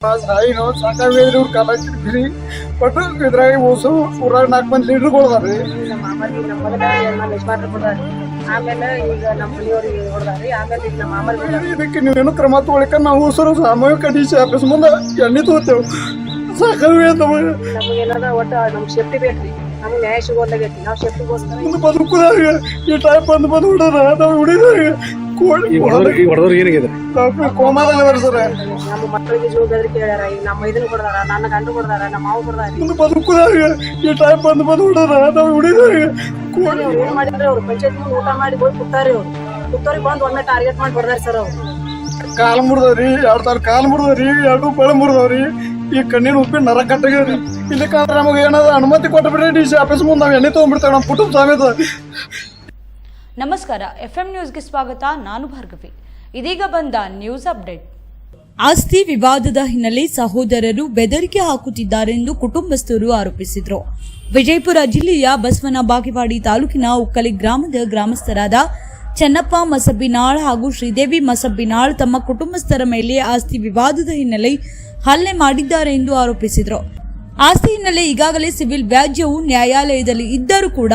ಸಾಯಿನೋ ಸಾಕಾಗಿದ್ರಿ ಇವ್ರು ಕಾಲ ಕಿರಿಕಿರಿ ಬಟ್ ಇದ್ರಾಗ ಓಸು ಊರಾಗ ನಾಲ್ಕು ಮಂದಿ ಲೀಡರ್ಗಳು ಅದಾರಿ ನಮ್ಮ ಮಾಮರಿಗೆ ನಮ್ಮ ಮೊದಲ ನಮ್ಮ ಯಜಮಾನ್ರು ಕೊಡ್ದಾರಿ ಆಮೇಲೆ ಈಗ ನಮ್ಮ ಮನೆಯವ್ರಿಗೆ ಆಮೇಲೆ ಈಗ ನಮ್ಮ ಇದಕ್ಕೆ ನೀವೇನು ಕ್ರಮ ತಗೊಳಿಕ ನಾವು ಸರ್ ಸಾಮೂಹಿಕ ಡಿ ಸಿ ಆಫೀಸ್ ಮುಂದೆ ಎಣ್ಣೆ ತಗೋತೇವೆ ಸಾಕಾಗಿ ನಮಗೆ. ನಮ್ಗೆ ಏನಾರ ಒಟ್ಟು ನಮ್ಗೆ ಸೇಫ್ಟಿ ಬೇಕ್ರಿ. ನಮ್ಗೆ ನ್ಯಾಯ ಸಿಗೋದಾಗೈತಿ ನಾವು ಬದುಕುದಾಗ ಈ ಟೈಪ್ ಬಂದು ಬಂದು ನಾವು ಕೋಳಿ ಈ ಏನಾಗಿದೆ ಕೋಮಾದಾಗ ಸರ್ ನಮ್ಮ ಮಕ್ಕಳಿಗೆ ಜೀವ ಬೆದರಿಕೆ ಹೇಳ್ಯಾರ ಈಗ ನಮ್ಮ ಇದನ್ನ ಕೊಡ್ದಾರ ನನ್ನ ಗಂಡು ಕೊಡ್ದಾರ ನಮ್ಮ ಮಾವು ಕೊಡ್ದಾರಿ ಮುಂದೆ ಬದುಕುದಾಗ ಈ ಟೈಪ್ ಬಂದು ಬಂದು ನಾವು ಹುಡಿದಾಗ ಕೋಳಿ ಅವ್ರು ಏನ್ ಮಾಡಿದ್ರೆ ಅವ್ರು ಪಂಚಾಯತ್ ಮುಂದೆ ಊಟ ಮಾಡಿ ಹೋಗಿ ಕುತ್ತಾರಿ ಅವ್ರು ಬಂದು ಒಮ್ಮೆ ಟಾರ್ಗೆಟ್ ಮಾಡಿ ಸರ್ ಅವ್ರು ಕಾಲ್ ಮುರಿದವ್ರಿ ಎರಡ್ ಸಾವಿರ ಕಾಲ್ ಮುರಿದವ್ರಿ ಎರಡು ಬೆಳೆ ಮುರಿದವ್ರಿ ಈ ಕಣ್ಣಿನ ಉಪ್ಪಿನ ನರ ಕಟ್ಟಗ್ರಿ ಇದಕ್ಕಾದ್ರೆ ನಮಗೆ ಏನಾದ್ರು ಅನುಮತಿ ಕೊಟ್ಟಬಿಡ್ರಿ ಡಿ ಸಿ ಆಫೀಸ್ ಮುಂದೆ ನಾವು ಎಣ್ಣೆ ತೊಗೊಂಡ್ಬಿಡ್ತೇವೆ ನಮ್ಮ ಕುಟುಂಬ ಸಮೇತ. ನಮಸ್ಕಾರ ಎಫ್ ಎಂ ನ್ಯೂಸ್ಗೆ ಸ್ವಾಗತ ನಾನು ಭಾರ್ಗವಿ. ಇದೀಗ ಬಂದ ನ್ಯೂಸ್ ಅಪ್ಡೇಟ್. ಆಸ್ತಿ ವಿವಾದದ ಹಿನ್ನೆಲೆ ಸಹೋದರರು ಬೆದರಿಕೆ ಹಾಕುತ್ತಿದ್ದಾರೆಂದು ಕುಟುಂಬಸ್ಥರು ಆರೋಪಿಸಿದರು. ವಿಜಯಪುರ ಜಿಲ್ಲೆಯ ಬಸವನ ಬಾಗೇವಾಡಿ ತಾಲೂಕಿನ ಉಕ್ಕಲಿ ಗ್ರಾಮದ ಗ್ರಾಮಸ್ಥರಾದ ಚೆನ್ನಪ್ಪ ಮಸಬ್ಬಿನಾಳ್ ಹಾಗೂ ಶ್ರೀದೇವಿ ಮಸಬ್ಬಿನಾಳ್ ತಮ್ಮ ಕುಟುಂಬಸ್ಥರ ಮೇಲೆ ಆಸ್ತಿ ವಿವಾದದ ಹಿನ್ನೆಲೆ ಹಲ್ಲೆ ಮಾಡಿದ್ದಾರೆ ಎಂದು ಆರೋಪಿಸಿದರು. ಆಸ್ತಿ ಹಿನ್ನೆಲೆ ಈಗಾಗಲೇ ಸಿವಿಲ್ ವ್ಯಾಜ್ಯವು ನ್ಯಾಯಾಲಯದಲ್ಲಿ ಇದ್ದರೂ ಕೂಡ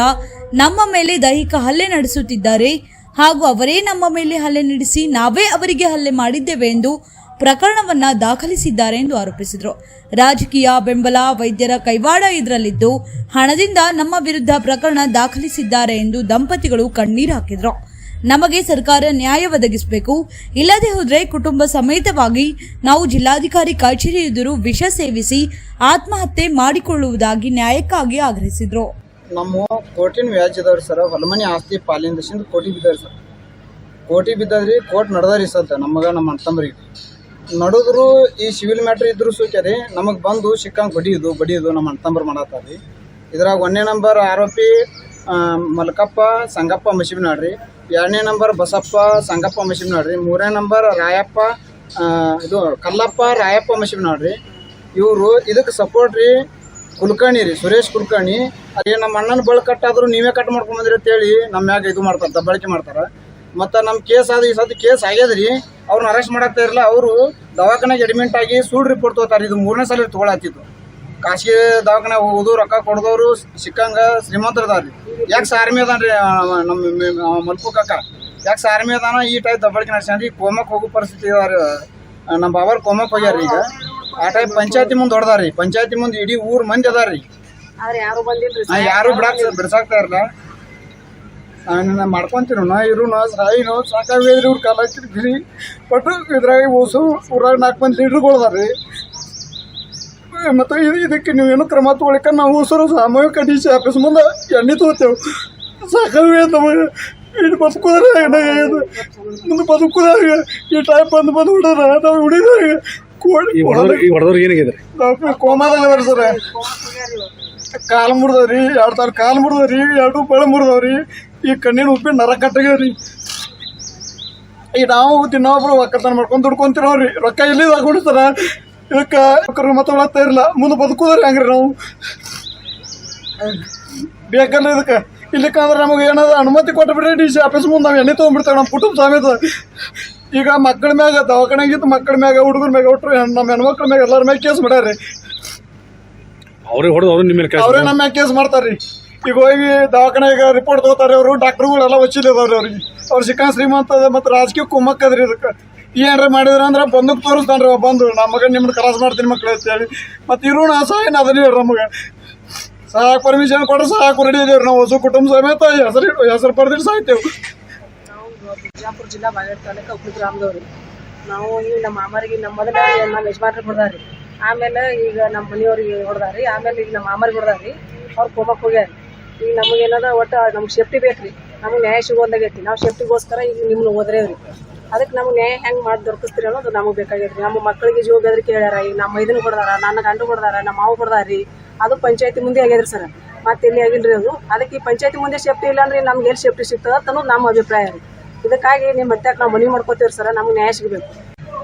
ನಮ್ಮ ಮೇಲೆ ದೈಹಿಕ ಹಲ್ಲೆ ನಡೆಸುತ್ತಿದ್ದಾರೆ. ಹಾಗೂ ಅವರೇ ನಮ್ಮ ಮೇಲೆ ಹಲ್ಲೆ ನಡೆಸಿ ನಾವೇ ಅವರಿಗೆ ಹಲ್ಲೆ ಮಾಡಿದ್ದೇವೆ ಎಂದು ಪ್ರಕರಣವನ್ನ ದಾಖಲಿಸಿದ್ದಾರೆ ಎಂದು ಆರೋಪಿಸಿದರು. ರಾಜಕೀಯ ಬೆಂಬಲ ವೈದ್ಯರ ಕೈವಾಡ ಇದರಲ್ಲಿದ್ದು ಹಣದಿಂದ ನಮ್ಮ ವಿರುದ್ಧ ಪ್ರಕರಣ ದಾಖಲಿಸಿದ್ದಾರೆ ಎಂದು ದಂಪತಿಗಳು ಕಣ್ಣೀರು ಹಾಕಿದರು. ನಮಗೆ ಸರ್ಕಾರ ನ್ಯಾಯ ಒದಗಿಸಬೇಕು. ಇಲ್ಲದೆ ಹೋದರೆ ಕುಟುಂಬ ಸಮೇತವಾಗಿ ನಾವು ಜಿಲ್ಲಾಧಿಕಾರಿ ಕಚೇರಿ ಎದುರು ವಿಷ ಸೇವಿಸಿ ಆತ್ಮಹತ್ಯೆ ಮಾಡಿಕೊಳ್ಳುವುದಾಗಿ ನ್ಯಾಯಕ್ಕಾಗಿ ಆಗ್ರಹಿಸಿದರು. ನಮ್ಮ ಕೋರ್ಟಿನ ವ್ಯಾಜ್ಯದವರು ಸರ್, ಹೊಲಮನಿ ಆಸ್ತಿ ಪಾಲಿಂದ ಕೋಟಿ ಬಿದ್ದಾವ್ರಿ ಸರ್. ಕೋಟಿ ಬಿದ್ದದ್ರಿ, ಕೋರ್ಟ್ ನಡೆದಾರಿ ಸರ್ ನಮಗ, ನಮ್ಮ ಅಣ್ಣಂಬರಿಗೆ ನಡೆದ್ರು ಈ ಸಿವಿಲ್ ಮ್ಯಾಟ್ರ್ ಇದ್ರು ಸೂಚರಿ ನಮಗೆ ಬಂದು ಸಿಕ್ಕಂಗೆ ಬಡಿಯೋದು ಬಡಿಯೋದು ನಮ್ಮ ಅಣ್ಣತಂಬ್ರು ಮಾಡತ್ತಾರ್ರಿ. ಇದ್ರಾಗ ಒಂದನೇ ನಂಬರ್ ಆರೋಪಿ ಮಲ್ಕಪ್ಪ, ಸಂಗಪ್ಪ ಮಶಿಬ್ನಾಡ್ರಿ ಎರಡನೇ ನಂಬರ್ ಬಸಪ್ಪ, ಸಂಗಪ್ಪ ಮಶಿಬ್ನಾಡ್ರಿ ಮೂರನೇ ನಂಬರ್ ರಾಯಪ್ಪ ಇದು ಕಲ್ಲಪ್ಪ, ರಾಯಪ್ಪ ಮಶಿಬ್ನಾಡ್ರಿ ಇವರು ಇದಕ್ಕೆ ಸಪೋರ್ಟ್ ರೀ ಕುಲಕರ್ಣಿ ರೀ, ಸುರೇಶ್ ಕುಲ್ಕರ್ಣಿ. ಅದೇ ನಮ್ಮ ಅಣ್ಣನ ಬಳ ನೀವೇ ಕಟ್ ಮಾಡ್ಕೊಂಡು ಬಂದ್ರಿ ಅಂತೇಳಿ ನಮ್ಮ ಮ್ಯಾಗ ಇದು ಮಾಡ್ತಾರೆ, ದಬ್ಬಾಳಿಕೆ ಮಾಡ್ತಾರೆ. ಮತ್ತು ನಮ್ಮ ಕೇಸ್ ಆದ ಈ ಸತಿ ಕೇಸ್ ಆಗ್ಯದ್ರಿ ಅವ್ರನ್ನ ಅರೆಸ್ಟ್ ಮಾಡಕ್ತಾ ಇರಲಿಲ್ಲ. ಅವರು ದವಾಖಾನೆಗೆ ಅಡ್ಮಿಂಟ್ ಆಗಿ ಸೂಡ್ ರಿಪೋರ್ಟ್ ತಗೋತಾರೆ. ಇದು ಮೂರನೇ ಸಲ ತೊಗೊಳತ್ತಿದ್ದು ಖಾಸಗಿ ದವಾಖಾನೆ ಹೋಗೋದು ರೊಕ್ಕ ಕೊಡದವ್ರು ಸಿಕ್ಕಂಗ ಶ್ರೀಮಂತರ ಅದಾರ ಯಾಕೆ ಸಾರ್ಮಿ ಅದಾನ್ರಿ ನಮ್ಮ ಮಲ್ಪು ಕಕ್ಕ ಯಾಕೆ ಸಾರ್ಮಿ ಅದಾನ ಈ ಟೈಪ್ ದಬ್ಬಾಳಿಕೆ ನಡೆಸ್ಯಾನ್ರಿ. ಕೋಮಕ್ ಹೋಗೋ ಪರಿಸ್ಥಿತಿ ಅದಾರ ನಮ್ಮ ಬಾಬಾರ್ ಕೋಮಕ್ ಹೋಗ್ಯಾರ ಈಗ. ಆ ಟೈಪ್ ಪಂಚಾಯತಿ ಮುಂದೆ ಹೊಡೆದಾರಿ ಪಂಚಾಯತಿ ಮುಂದೆ ಇಡೀ ಊರ್ ಮಂದಿ ಅದಾರ್ರಿ. ಯಾರು ಬಿಡಾಕ ಬಿಡ್ಸಾಕ್ತಾ ಇರಲ್ಲ ನಾನು ಮಾಡ್ಕೊಂತೀವಿ ನಾ ಇರು ನಾ ಸಾಯಿನೋ ಸಾಕಾಗಿದ್ರಿ ಇವ್ರು ಕಾಲ ಕಿರಿಕಿರಿ ಬಟ್ ಇದ್ರಾಗ ಓಸು ಊರಾಗ ನಾಲ್ಕು ಮಂದಿ ಲೀಡರ್ಗಳು ಅದಾರ್ರಿ. ಮತ್ತು ಇದು ಇದಕ್ಕೆ ಏನು ಕ್ರಮ ತಗೊಳಿಕ ನಾವು ಸರ್ ಸಾಮೂಹಿಕ ಡಿ ಸಿ ಆಫೀಸ್ ಮುಂದೆ ಎಣ್ಣೆ ತಗೋತೇವೆ. ಸಾಕಾಗಿ ನಮಗೆ ಬದುಕೋದ್ರೆ ಬದುಕುದಾರ ಮುಂದೆ ಬದುಕುದಾಗ ಈ ಟೈಪ್ ಬಂದು ಬಂದು ಹುಡುಗ ನಾವು ಹುಡುಗ ಹೊಡೆದವ್ರು ಏನಾಗಿದೆ ಕೋಮಾದಾಗ ಸರ್. ಕಾಲು ಮುರಿದವ್ರಿ ಎರಡು ಸಾವಿರ ಕಾಲು ಮುರಿದವ್ರಿ ಎರಡು ಬೆಳೆ ಮುರಿದವ್ರಿ. ಈ ಕಣ್ಣಿನ ಉಪ್ಪಿ ನರ ಕಟ್ಟಗ್ಯಾವ್ರಿ ಈ ನಾವು ದಿನಾೊಬ್ರು ಒಕ್ಕರ್ತನ ಮಾಡ್ಕೊಂಡು ದುಡ್ಕೊಂತಿರೋರಿ ರೊಕ್ಕ ಎಲ್ಲಿ ಹಾಕೊಂಡಿರ್ತಾರ ಇದಕ್ಕೆ ಮಾತಾಡತ್ತಾ ಇರಲ್ಲ ಮುಂದೆ ಬದುಕುದ್ರಿ ಹಂಗ್ರಿ ನಾವು. ಬೇಕಲ್ಲ ಇದಕ್ಕೆ. ಇಲ್ಲಿಕ್ಕಂದ್ರೆ ನಮಗೆ ಏನದ ಅನುಮತಿ ಕೊಟ್ಟಬಿಟ್ರೆ ಡಿ ಸಿ ಆಫೀಸ್ ಮುಂದೆ ನಾವು ಎಣ್ಣೆ ತೊಗೊಂಡ್ಬಿಡ್ತೇವೆ ನಮ್ಮ ಕುಟುಂಬ ಸಮೇತ. ಈಗ ಮಕ್ಕಳ ಮ್ಯಾಗ ದವಾಖಾನೆಗಿತ್ತು ಮಕ್ಕಳ ಮ್ಯಾಗ ಹುಡುಗರ ಮ್ಯಾಗ ಒಟ್ರು ನಮ್ಮ ಹೆಣ್ಮಕ್ಳ ಮ್ಯಾಗ ಎಲ್ಲರ ಮ್ಯಾಗ ಕೇಸ್ ಮಾಡ್ಯಾರ ಅವ್ರೇ ಹೊಡೆದು ಅವ್ರು ನಿಮ್ಮ ಅವರೇ ನಮ್ಮ ಮ್ಯಾಗ ಕೇಸ್ ಮಾಡ್ತಾರ್ರಿ. ಈಗ ಹೋಗಿ ದವಾಖಾನೆಗೆ ರಿಪೋರ್ಟ್ ತಗೋತಾರೆ ಅವರು ಡಾಕ್ಟರ್ಗಳೆಲ್ಲ ಎಲ್ಲ ಅದಾವ್ರಿ ಅವ್ರಿಗೆ. ಅವ್ರು ಸಿಕ್ಕ ಶ್ರೀಮಂತ ಮತ್ತು ರಾಜಕೀಯ ಕುಮ್ಮಕ್ಕದ್ರಿ ಇದಕ್ಕೆ. ಏನ್ರ ಮಾಡಿದ್ರ ಅಂದ್ರೆ ಬಂದಕ್ ತೋರಿಸ್ತಾನ್ರಿ ಬಂದು. ನಮ್ಮ ಮಗ ನಿಮ್ದು ಕ್ರಾಸ್ ಮಾಡ್ತೀನಿ ಮಕ್ಳು ಅಂತೇಳಿ ಮತ್ತು ಇರೋಣ ಸಹಾಯನ ಅದನ್ನೇ ನಮಗೆ. ಸಹಾಯ ಪರ್ಮಿಷನ್ ಕೊಡ್ರಿ, ಸಾಕು ರೆಡಿ ಇದೇವ್ರಿ ನಾವು. ಹೊಸ ಕುಟುಂಬ ಸಮೇತ ಹೆಸರು ಹೆಸರು ಪಡೆದಿಟ್ಟು ಸಾಯ್ತೇವೆ ಬಿಜಾಪುರ ಜಿಲ್ಲಾ ಬಾಗೇಡ್ ತಾಲೂಕು ಉಪ್ಪಿನ ಗ್ರಾಮದವ್ರಿ. ನಾವು ಈಗ ನಮ್ಮ ಮಾಮರಿಗೆ, ನಮ್ಮ ಮೊದಲ ನಮ್ಮ ಯಜಮಾನ್ರಿಗೆ ಹೊಡ್ದಾರಿ ಆಮೇಲೆ ಈಗ ನಮ್ಮ ಮನೆಯವ್ರಿಗೆ ಹೊಡ್ದಾರಿ. ಆಮೇಲೆ ಈಗ ನಮ್ಮ ಮಾಮರಿಗೆ ಹೊಡ್ದಾರಿ ಅವ್ರು ಹೋಗ್ಯಾರ ಹೋಗ್ಯಾರಿ. ಈಗ ನಮಗೆ ಏನದ ಒಟ್ಟು ನಮ್ಗೆ ಸೇಫ್ಟಿ ಬೇಕ್ರಿ. ನಮ್ಗೆ ನ್ಯಾಯ ಸಿಗೋದಾಗೈತಿ ನಾವು ಸೇಫ್ಟಿಗೋಸ್ಕರ ಈಗ ನಿಮ್ಮನ್ನ ಓದ್ರೇವ್ರಿ. ಅದಕ್ಕೆ ನಮ್ಗೆ ನ್ಯಾಯ ಹೆಂಗೆ ಮಾಡಿ ದೊರಕಿಸ್ತೀರಿ ಅನ್ನೋದು ನಮಗೆ ಬೇಕಾಗೈತಿ ನಮ್ಮ ಮಕ್ಕಳಿಗೆ ಜೀವ ಬೆದರಿಕೆ ಹೇಳ್ಯಾರ ಈಗ ನಮ್ಮ ಇದನ್ನ ಹೊಡ್ದಾರ ನನ್ನ ಗಂಡು ಹೊಡೆದಾರ ನಮ್ಮ ಮಾವು ಕೊಡ್ದಾರಿ ಅದು ಪಂಚಾಯತಿ ಮುಂದೆ ಆಗ್ಯದ್ರಿ ಸರ್. ಮತ್ತೆ ಎಲ್ಲಿ ಆಗಿಲ್ರಿ ಅದು. ಅದಕ್ಕೆ ಈ ಪಂಚಾಯತಿ ಮುಂದೆ ಸೇಫ್ಟಿ ಇಲ್ಲ ಅಂದ್ರೆ ನಮ್ಗೆ ಎಲ್ಲಿ ಸೇಫ್ಟಿ ಸಿಗ್ತದ ಅಂತ ನಮ್ಮ ಅಭಿಪ್ರಾಯ ರೀ. ಇದಕ್ಕಾಗಿ ನಿಮ್ಮ ಮತ್ತೆ ನಾವು ಮನವಿ ಮಾಡ್ಕೋತೀವಿ ಸರ್. ನಮ್ಗೆ ನ್ಯಾಯ ಸಿಗಬೇಕು.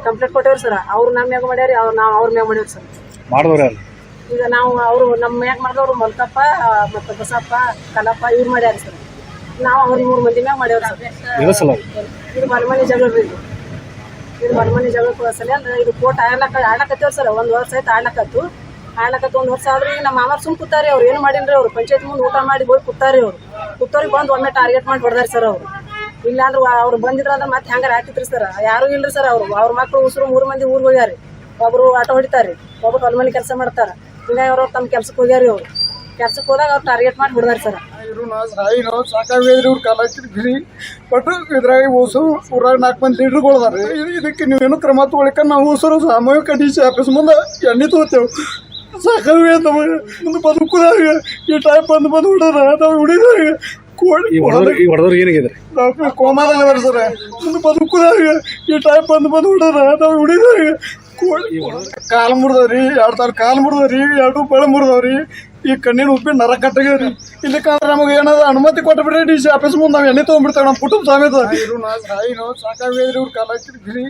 ಕಂಪ್ಲೇಂಟ್ ಕೊಟ್ಟೇವ್ರಿ ಸರ್. ಅವ್ರು ನಮ್ಮ ಮ್ಯಾಗ ಮಾಡ್ಯಾರಿ ಅವ್ರು ನಾವು ಅವ್ರ ಮ್ಯಾಗ ಮಾಡ್ಯಾರ ಸರ್. ಮಾಡಿದವ್ರು ಈಗ ನಾವು ಅವರು ನಮ್ಮ ಮ್ಯಾಗ ಮಾಡಿದವ್ರು ಮಲ್ಕಪ್ಪ ಮತ್ತು ಬಸಪ್ಪ ಕಲಪ್ಪ ಇವ್ರು ಮಾಡ್ಯಾರ ಸರ್. ನಾವು ಅವ್ರಿಗೆ ಮೂರು ಮಂದಿ ಮ್ಯಾಗ ಮಾಡ್ಯಾವ್ರಿ ಸಲ. ಇದು ಮನೆ ಮನೆ ಜಗಳ ರೀ ಇದು. ಮನಮನೆ ಮನೆ ಮನೆ ಜಗಳ ಸಲ. ಅಂದ್ರೆ ಇದು ಕೋಟ್ ಆಡ್ಲಕ್ಕ ಆಡ್ಲಕತ್ತೇವ್ ಸರ್ ಒಂದು ವರ್ಷ ಆಯ್ತು ಆಡ್ಲಕತ್ತು. ಆಡ್ಲಕತ್ತು ಒಂದು ವರ್ಷ ಆದ್ರೆ ಈಗ ನಮ್ಮ ಮಾಮಾರ್ ಸುಮ್ ಕೂತಾರಿ ಅವ್ರು. ಏನು ಮಾಡಿನ್ರಿ ಅವ್ರು? ಪಂಚಾಯತ್ ಮುಂದೆ ಊಟ ಮಾಡಿ ಹೋಗಿ ಕೂತಾರಿ ಅವ್ರು. ಕೂತವ್ರಿಗೆ ಬಂದು ಒಮ್ಮೆ ಟಾರ್ಗೆಟ್ ಮಾಡಿ ಹೊಡೆದಾರಿ ಸರ್ ಅವ್ರು. ಇಲ್ಲಾಂದ್ರೆ ಅವ್ರು ಬಂದಿದ್ರ ಅಂದ್ರೆ ಮತ್ತೆ ಹೆಂಗಾರ ಹಾಕಿತ್ರಿ ಸರ್? ಯಾರು ಇಲ್ರಿ ಸರ್ ಅವ್ರು. ಅವ್ರ ಮಕ್ಳು ಉಸಿರು ಮೂರು ಮಂದಿ ಊರಿಗೆ ಹೋಗ್ಯಾರಿ. ಒಬ್ರು ಆಟೋ ಹೊಡಿತಾರಿ. ಒಬ್ರು ಹೊಲಮನಿ ಕೆಲಸ ಮಾಡ್ತಾರೆ. ಹಿಂಗಾಗಿ ಅವ್ರು ತಮ್ಮ ಕೆಲ್ಸಕ್ಕೆ ಹೋಗ್ಯಾರಿ ಅವ್ರು. ಕೆಲ್ಸಕ್ಕೆ ಹೋದಾಗ ಅವ್ರು ಟಾರ್ಗೆಟ್ ಮಾಡಿ ಹೊಡೆದಾರಿ ಸರ್. ಇರು ನಾ ನಾವು ಸಾಕಾಗೈದ್ರಿ ಇವ್ರು ಕಾಲ ಹಾಕಿದ್ರಿ ಬಟ್ ಇದ್ರಾಗ ಓಸು ಊರಾಗ ನಾಲ್ಕು ಮಂದಿ ಲೀಡ್ರುಗಳು ಅದಾರ ಇದಕ್ಕೆ ನೀವೇನು ಕ್ರಮ ತಗೊಳಿಕ ನಾವು ಹೊಸರು ಸಾಮೂಹಿಕ ಡಿ ಸಿ ಆಫೀಸ್ ಮುಂದೆ ಎಣ್ಣೆ ತಗೋತೇವೆ ಸಾಕಾಗಿ ನಮಗೆ. ಮುಂದೆ ಬದುಕುದಾಗ ಈ ಟೈಪ್ ಬಂದು ಬಂದು ಹುಡುಗ ನಾವು ಡಾಕ್ಟರ್ ಕೋಮಾದಾಗ ಸರ್. ಮುಂದೆ ಬದುಕುದಾಗ ಈ ಟೈಪ್ ಬಂದು ಬಂದು ಹುಡುಗ ನಾವು ಹುಡಿದಾಗ ಕೋಳಿ ಕಾಲು ಮುರಿದವ್ರಿ ಎರಡು ತಾರು ಕಾಲ್ ಮುರಿದವ್ರಿ ಎರಡು ಬೆಳೆ ಮುರಿದವ್ರಿ. ಈ ಕಣ್ಣಿನ ಉಪ್ಪಿನ ನರ ಕಟ್ಟಗ್ಯವ್ರಿ ಇಲ್ಲಕ್ಕಂದ್ರೆ ನಮಗೆ ಏನಾದ್ರು ಅನುಮತಿ ಕೊಟ್ಟು ಬಿಡ್ರಿ ಡಿ ಸಿ ಆಫೀಸ್ ಮುಂದೆ ನಾವು ಎಣ್ಣೆ ತೊಗೊಂಡ್ಬಿಡ್ತೇವೆ ನಮ್ಮ ಕುಟುಂಬ ಸಮೇತ. ಸಾಯಿನೋ ಸಾಕಾಗೈದ್ರಿ ಇವ್ರ ಕಾಲ ಹಾಕಿದ್ರಿ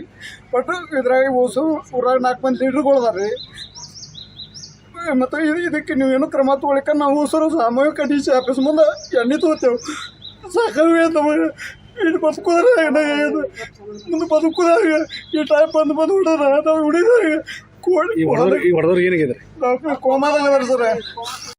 ಬಟ್ ಇದ್ರಾಗ ಓಸು ಊರಾಗ ನಾಲ್ಕು ಮಂದಿ ಲೀಡ್ರುಗಳು ಅದಾರಿ ಮತ್ತು ಇದು- ಇದಕ್ಕೆ ಏನು ಕ್ರಮ ತಗೊಳಿಕ ನಾವು ಹೊಸರು ಸಾಮೂಹಿಕ ಡಿ ಸಿ ಆಫೀಸ್ ಮುಂದೆ ಎಣ್ಣೆ ತಗೋತೇವೆ. ಸಾಕಾಗೇ ನಮಗೆ ಇದು ಬದುಕುದಾರ ಮುಂದೆ ಬದುಕುದಾಗ ಈ ಟೈಪ್ ಬಂದು ಬಂದು ಹೊಡ್ಯಾರ ನಾವು ಹುಡಿದಾಗ ಕೋಳಿ ಈ ಹೊಡೆದವ್ರು ಈ ಹೊಡೆದವ್ರು ಏನಾಗಿದೆ ಡಾಕ್ಟರ್ ಕೋಮಾದಾಗ ಅದಾರ ಸರ್